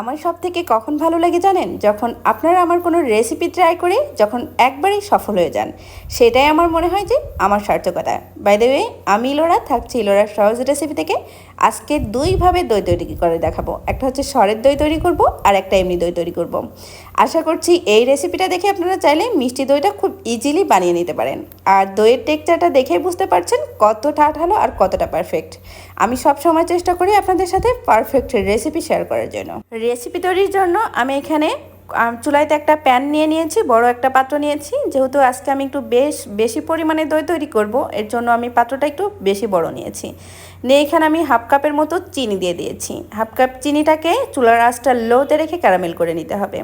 আমার সব থেকে কখন ভালো লাগে জানেন? যখন আপনারা আমার কোনো রেসিপি ট্রাই করে যখন একবারেই সফল হয়ে যান। সেটাই আমার মনে হয় যে আমার সার্থকতা। বাই দ্য ওয়ে আমি ইলোরা, থাকছি ইলোরার সহজ রেসিপি থেকে। আজকে দুইভাবে দই তৈরি করে দেখাবো। একটা হচ্ছে স্বরের দই তৈরি করব আর একটা এমনি দই তৈরি করব। আশা করছি এই রেসিপিটা দেখে আপনারা চাইলে মিষ্টি দইটা খুব ইজিলি বানিয়ে নিতে পারেন। আর দইয়ের টেক্সচারটা দেখেই বুঝতে পারছেন কত ঠাঠালো আর কতটা পারফেক্ট আমি সব সময় চেষ্টা করি আপনাদের সাথে পারফেক্ট রেসিপি শেয়ার করার জন্য। রেসিপি তৈরির জন্য আমি এখানে চুলাইতে একটা প্যান নিয়ে নিয়েছি, বড় একটা পাত্র নিয়েছি। যেহেতু আজকে আমি একটু বেশ, বেশি পরিমাণে দই তৈরি করব, এর জন্য আমি পাত্রটা একটু বেশি বড় নিয়েছি। নিয়ে এখানে আমি হাফ কাপের মতো চিনি দিয়ে দিয়েছি। হাফ কাপ চিনিটাকে চুলার আঁচটা লোতে রেখে ক্যারামেল করে নিতে হবে।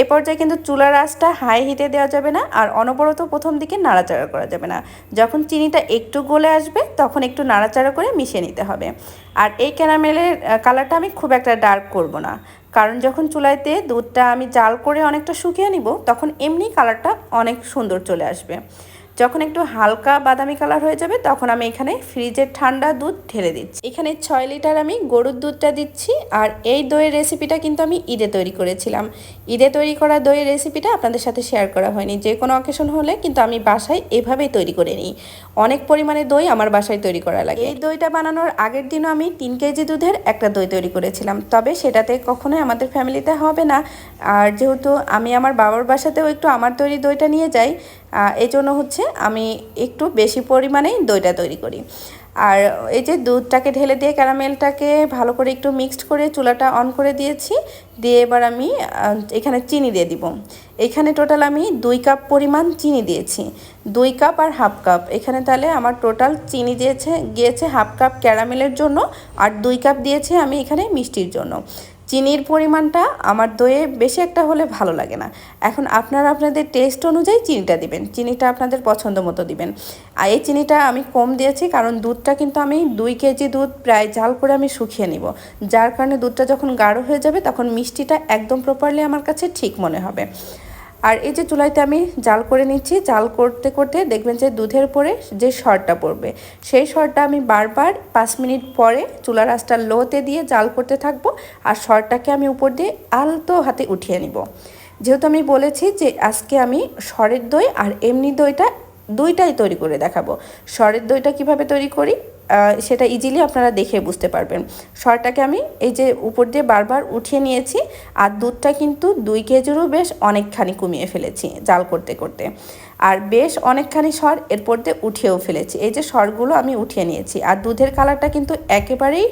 এ পর্যায়ে কিন্তু চুলার আঁচটা হাই হিটে দেওয়া যাবে না, আর অনবরত প্রথম দিকে নাড়াচাড়া করা যাবে না। যখন চিনিটা একটু গলে আসবে, তখন একটু নাড়াচাড়া করে মিশিয়ে নিতে হবে। আর এই ক্যারামেলের কালারটা আমি খুব একটা ডার্ক করব না। কারণ যখন চুলাইতে দুধটা আমি জাল করে অনেকটা শুকিয়ে নিব, তখন এমনি কালারটা অনেক সুন্দর চলে আসবে। যখন একটু হালকা বাদামি কালার হয়ে যাবে, তখন আমি এখানে ফ্রিজের ঠান্ডা দুধ ঢেলে দিচ্ছি। এখানে ছয় লিটার আমি গরুর দুধটা দিচ্ছি, আর এই দইয়ের রেসিপিটা কিন্তু আমি ঈদে তৈরি করেছিলাম। ঈদে তৈরি করা দইয়ের রেসিপিটা আপনাদের সাথে শেয়ার করা হয়নি। যে কোনো অকেশন হলে কিন্তু আমি বাসায় এভাবেই তৈরি করে নিই। অনেক পরিমাণে দই আমার বাসায় তৈরি করা লাগে। এই দইটা বানানোর আগের দিনও আমি তিন কেজি দুধের একটা দই তৈরি করেছিলাম। তবে সেটাতে কখনোই আমাদের ফ্যামিলিতে হবে না। আর যেহেতু আমি আমার বাবার বাসাতেও একটু আমার তৈরি দইটা নিয়ে যাই এই জন্য হচ্ছে আমি একটু বেশি পরিমাণেই দইটা তৈরি করি। আর এই যে দুধটাকে ঢেলে দিয়ে ক্যারামেলটাকে ভালো করে একটু মিক্সড করে চুলাটা অন করে দিয়েছি, দিয়ে এবার আমি এখানে চিনি দিয়ে দিব। এখানে টোটাল আমি দুই কাপ পরিমাণ চিনি দিয়েছি। দুই কাপ আর হাফ কাপ। এখানে তাহলে আমার টোটাল চিনি দিয়েছে, গিয়েছে হাফ কাপ ক্যারামেলের জন্য, আর দুই কাপ দিয়েছে আমি এখানে মিষ্টির জন্য। চিনির পরিমাণটা আমার দইয়ে বেশি একটা হলে ভালো লাগে না। এখন আপনারা আপনাদের টেস্ট অনুযায়ী চিনিটা দিবেন। চিনিটা আপনাদের পছন্দ মতো দিবেন। আর এই চিনিটা আমি কম দিয়েছি কারণ দুধটা কিন্তু আমি দুই কেজি দুধ প্রায় ঝাল করে আমি শুকিয়ে নিব। যার কারণে দুধটা যখন গাঢ় হয়ে যাবে তখন মিষ্টিটা একদম প্রপারলি আমার কাছে ঠিক মনে হবে। আর এই যে চুলাইতে আমি জাল করে নিচ্ছি, জাল করতে করতে দেখবেন যে দুধের পরে যে সরটা পড়বে, সেই সরটা আমি বারবার পাঁচ মিনিট পরে চুলার আঁচটা লোতে দিয়ে জাল করতে থাকব আর সরটাকে আমি উপর দিয়ে আলতো হাতে উঠিয়ে নিব। যেহেতু আমি বলেছি যে আজকে আমি সরের দই আর এমনি দইটা দুইটাই তৈরি করে দেখাবো। সরের দইটা কীভাবে তৈরি করি? সেটা ইজিলি আপনারা দেখে বুঝতে পারবেন। সরটাকে আমি এই যে উপর দিয়ে বারবার উঠিয়ে নিয়েছি, আর দুধটা কিন্তু দুই কেজিরও বেশ অনেকখানি কমিয়ে ফেলেছি জাল করতে করতে। আর বেশ অনেকখানি সর এরপর দিয়ে উঠিয়েও ফেলেছি। এই যে সরগুলো আমি উঠিয়ে নিয়েছি, আর দুধের কালারটা কিন্তু একেবারেই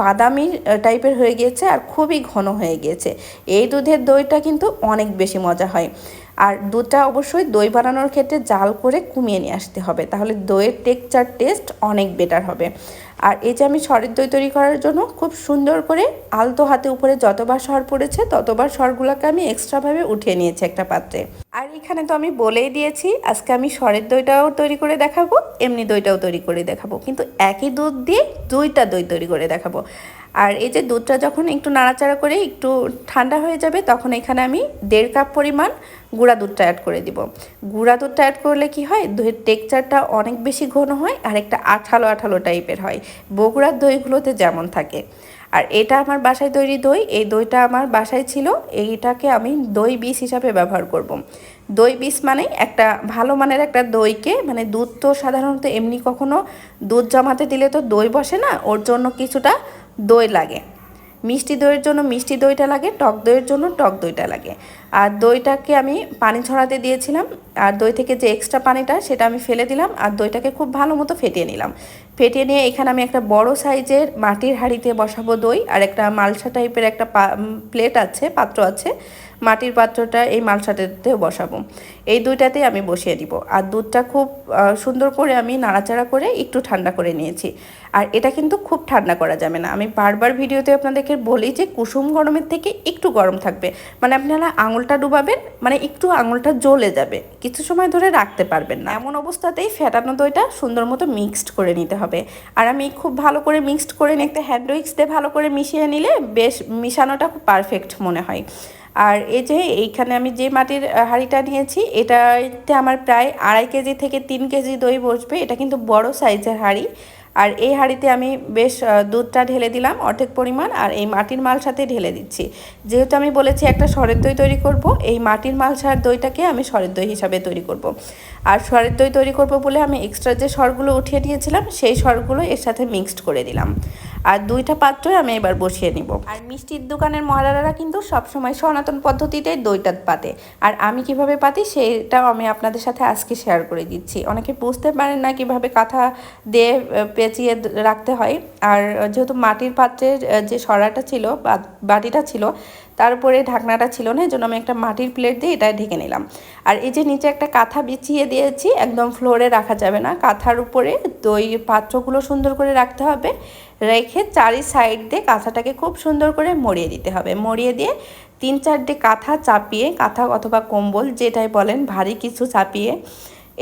বাদামি টাইপের হয়ে গিয়েছে আর খুবই ঘন হয়ে গিয়েছে। এই দুধের দইটা কিন্তু অনেক বেশি মজা হয়। আর দুধটা অবশ্যই দই বানানোর ক্ষেত্রে জাল করে কমিয়ে নিয়ে আসতে হবে। তাহলে দইয়ের টেক্সচার টেস্ট অনেক বেটার হবে। আর এই যে আমি সরের দই তৈরি করার জন্য খুব সুন্দর করে আলতো হাতে উপরে যতবার সর পড়েছে ততবার সরগুলোকে আমি এক্সট্রাভাবে উঠিয়ে নিয়েছি একটা পাত্রে। আর এখানে তো আমি বলেই দিয়েছি, আজকে আমি সরের দইটাও তৈরি করে দেখাবো, এমনি দইটাও তৈরি করে দেখাবো। কিন্তু একই দুধ দিয়ে দুইটা দই তৈরি করে দেখাবো। আর এই যে দুধটা যখন একটু নাড়াচাড়া করে একটু ঠান্ডা হয়ে যাবে, তখন এখানে আমি দেড় কাপ পরিমাণ গুঁড়া দুধটা অ্যাড করে দিব। গুঁড়া দুধটা অ্যাড করলে কি হয়? দইয়ের টেক্সচারটা অনেক বেশি ঘন হয় আর একটা আঠালো আঠালো টাইপের হয়। বগুড়ার দইগুলোতে যেমন থাকে। আর এটা আমার বাসায় তৈরি দই। এই দইটা আমার বাসায় ছিল। এইটাকে আমি দই বীজ হিসাবে ব্যবহার করব। দই বীজ মানে একটা ভালো মানের একটা দইকে মানে দুধ তো সাধারণত এমনি কখনো দুধ জমাতে দিলে তো দই বসে না, ওর জন্য কিছুটা দই লাগে। মিষ্টি দইয়ের জন্য মিষ্টি দইটা লাগে, টক দইয়ের জন্য টক দইটা লাগে। আর দইটাকে আমি পানি ছড়াতে দিয়েছিলাম, আর দই থেকে যে এক্সট্রা পানিটা সেটা আমি ফেলে দিলাম, আর দইটাকে খুব ভালো মতো ফেটিয়ে নিলাম। ফেটিয়ে নিয়ে এখানে আমি একটা বড় সাইজের মাটির হাঁড়িতে বসাবো দই, আর একটা মালসা টাইপের একটা প্লেট আছে, পাত্র আছে। মাটির পাত্রটা এই মালসাটাতেও বসাবো। এই দুইটাতেই আমি বসিয়ে দিব। আর দুধটা খুব সুন্দর করে আমি নাড়াচাড়া করে একটু ঠান্ডা করে নিয়েছি। আর এটা কিন্তু খুব ঠান্ডা করা যাবে না। আমি বারবার ভিডিওতে আপনাদেরকে বলি যে কুসুম গরমের থেকে একটু গরম থাকবে। মানে আপনারা আঙুলটা ডুবাবেন মানে একটু আঙুলটা জ্বলে যাবে। কিছু সময় ধরে রাখতে পারবেন না। এমন অবস্থাতেই ফেটানো দইটা সুন্দর মতো মিক্সড করে নিতে হবে। আর আমি খুব ভালো করে মিক্সড করে নিতে, হ্যান্ড উইক্স দিয়ে ভালো করে মিশিয়ে নিলে বেশ মিশানোটা খুব পারফেক্ট মনে হয়। আর এই যে এইখানে আমি যে মাটির হাঁড়িটা নিয়েছি, এটাতে আমার প্রায় আড়াই কেজি থেকে তিন কেজি দই বসবে। এটা কিন্তু বড় সাইজের হাঁড়ি। আর এই হাঁড়িতে আমি বেশ দুধটা ঢেলে দিলাম, অর্ধেক পরিমাণ, আর এই মাটির মাল সাথে ঢেলে দিচ্ছি। যেহেতু আমি বলেছি একটা সরের দই তৈরি করব, এই মাটির মাল মালসার দইটাকে আমি সরের দই হিসাবে তৈরি করব। আর সরের দই তৈরি করব বলে আমি এক্সট্রা যে সরগুলো উঠিয়ে নিয়েছিলাম সেই সরগুলো এর সাথে মিক্সড করে দিলাম। আর দুইটা পাত্রই আমি এবার বসিয়ে নিব। আর মিষ্টির দোকানের মহারারা কিন্তু সবসময় সনাতন পদ্ধতিতে দইটা পাতে। আর আমি কীভাবে পাতি সেটাও আমি আপনাদের সাথে আজকে শেয়ার করে দিচ্ছি। অনেকে বুঝতে পারেন না কীভাবে কাঁথা দিয়ে পেঁচিয়ে রাখতে হয়। আর যেহেতু মাটির পাত্রের যে সরাটা ছিল বাটিটা ছিল, তার উপরে ঢাকনাটা ছিল না এই জন্য আমি একটা মাটির প্লেট দিয়ে এটা ঢেকে নিলাম। আর এই যে নিচে একটা কাঁথা বিছিয়ে দিয়েছি, একদম ফ্লোরে রাখা যাবে না। কাঁথার উপরে দই পাত্রগুলো সুন্দর করে রাখতে হবে। রেখে চারি সাইড দিয়ে কাঁথাটাকে খুব সুন্দর করে মরিয়ে দিতে হবে। মরিয়ে দিয়ে তিন চারটে কাঁথা চাপিয়ে, কাঁথা অথবা কম্বল যেটাই বলেন, ভারী কিছু চাপিয়ে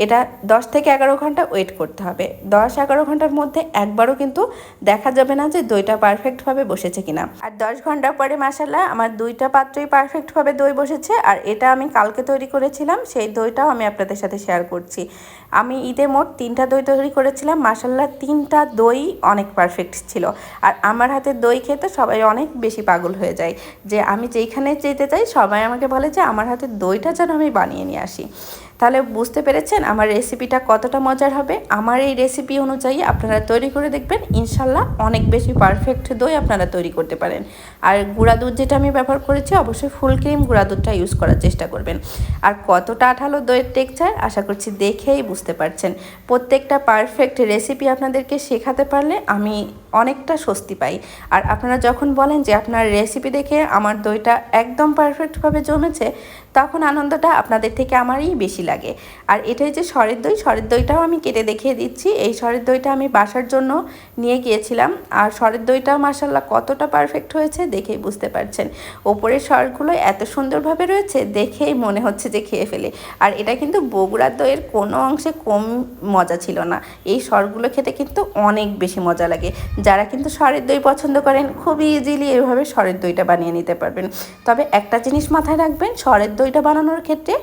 এটা দশ থেকে এগারো ঘণ্টা ওয়েট করতে হবে। দশ, এগারো ঘণ্টার মধ্যে একবারও কিন্তু দেখা যাবে না যে দইটা পারফেক্টভাবে বসেছে কিনা। আর দশ ঘণ্টা পরে মাসাল্লাহ আমার দুইটা পাত্রই পারফেক্টভাবে দই বসেছে আর এটা আমি কালকে তৈরি করেছিলাম, সেই দইটাও আমি আপনাদের সাথে শেয়ার করছি। আমি ঈদে মোট তিনটা দই তৈরি করেছিলাম মাসাল্লাহ তিনটা দই অনেক পারফেক্ট ছিল। আর আমার হাতে দই খেতে সবাই অনেক বেশি পাগল হয়ে যায়। যে আমি যেইখানে যেতে চাই সবাই আমাকে বলে যে আমার হাতে দইটা যেন আমি বানিয়ে নিয়ে আসি। তাহলে বুঝতে পেরেছেন আমার রেসিপিটা কতটা মজার হবে? আমার এই রেসিপি অনুযায়ী আপনারা তৈরি করে দেখবেন, ইনশাল্লাহ অনেক বেশি পারফেক্ট দই আপনারা তৈরি করতে পারেন। আর গুঁড়া দুধ যেটা আমি ব্যবহার করেছি, অবশ্যই ফুল ক্রিম গুঁড়া দুধটা ইউজ করার চেষ্টা করবেন। আর কতটা আঠালো দইয়ের টেক্সচার আশা করছি দেখেই বুঝতে পারছেন। প্রত্যেকটা পারফেক্ট রেসিপি আপনাদেরকে শেখাতে পারলে আমি অনেকটা স্বস্তি পাই। আর আপনারা যখন বলেন যে আপনার রেসিপি দেখে আমার দইটা একদম পারফেক্টভাবে জমেছে, তখন আনন্দটা আপনাদের থেকে আমারই বেশি লাগে। আর এটাই যে সরের দই সরের দইটাও আমি কেটে দেখিয়ে দিচ্ছি। এই সরের দইটা আমি বাসার জন্য নিয়ে গিয়েছিলাম। আর সরের দইটা মাসাল্লাহ কতটা পারফেক্ট হয়েছে দেখেই বুঝতে পারছেন। ওপরের সরগুলো এত সুন্দরভাবে রয়েছে দেখেই মনে হচ্ছে যে খেয়ে ফেলে। আর এটা কিন্তু বগুড়ার দইয়ের কোনো অংশে কম মজা ছিল না। এই সরগুলো খেতে কিন্তু অনেক বেশি মজা লাগে। যারা কিন্তু সরের দই পছন্দ করেন, খুবই ইজিলি এভাবে সরের দইটা বানিয়ে নিতে পারবেন। তবে একটা জিনিস মাথায় রাখবেন সরের দইটা বানানোর ক্ষেত্রে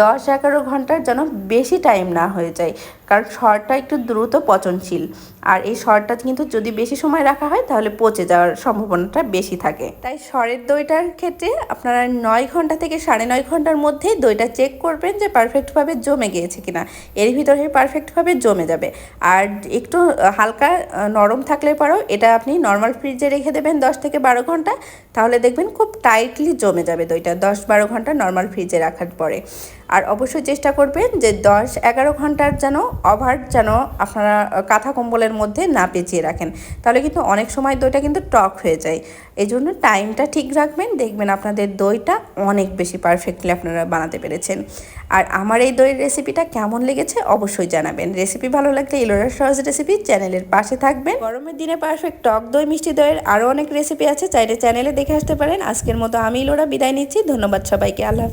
দশ এগারো ঘণ্টার যেন বেশি টাইম না হয়ে যায়। কারণ সরটা একটু দ্রুত পচনশীল। আর এই সরটা কিন্তু যদি বেশি সময় রাখা হয়, তাহলে পচে যাওয়ার সম্ভাবনাটা বেশি থাকে। তাই সরের দইটার ক্ষেত্রে আপনারা নয় ঘণ্টা থেকে সাড়ে নয় ঘণ্টার মধ্যেই দইটা চেক করবেন যে পারফেক্টভাবে জমে গিয়েছে কিনা। এর ভিতরে পারফেক্টভাবে জমে যাবে। আর একটু হালকা নরম থাকলে পরেও এটা আপনি নর্মাল ফ্রিজে রেখে দেবেন দশ থেকে বারো ঘণ্টা। তাহলে দেখবেন খুব টাইটলি জমে যাবে দইটা। দশ বারো ঘণ্টা নর্মাল ফ্রিজে রাখার পরে। আর অবশ্যই চেষ্টা করবেন যে দশ এগারো ঘণ্টার যেন ওভার যেন আপনারা কাঁথা কম্বলের মধ্যে না পেঁচিয়ে রাখেন। তাহলে কিন্তু অনেক সময় দইটা কিন্তু টক হয়ে যায়। এই জন্য টাইমটা ঠিক রাখবেন, দেখবেন আপনাদের দইটা অনেক বেশি পারফেক্টলি আপনারা বানাতে পেরেছেন। আর আমার এই দইয়ের রেসিপিটা কেমন লেগেছে অবশ্যই জানাবেন। রেসিপি ভালো লাগলে ইলোরার সহজ রেসিপি চ্যানেলের পাশে থাকবেন। গরমের দিনে পারফেক্ট টক দই, মিষ্টি দইয়ের আরও অনেক রেসিপি আছে, চাইলে চ্যানেলে দেখে আসতে পারেন। আজকের মতো আমি ইলোরা বিদায় নিচ্ছি। ধন্যবাদ সবাইকে। আল্লাহ।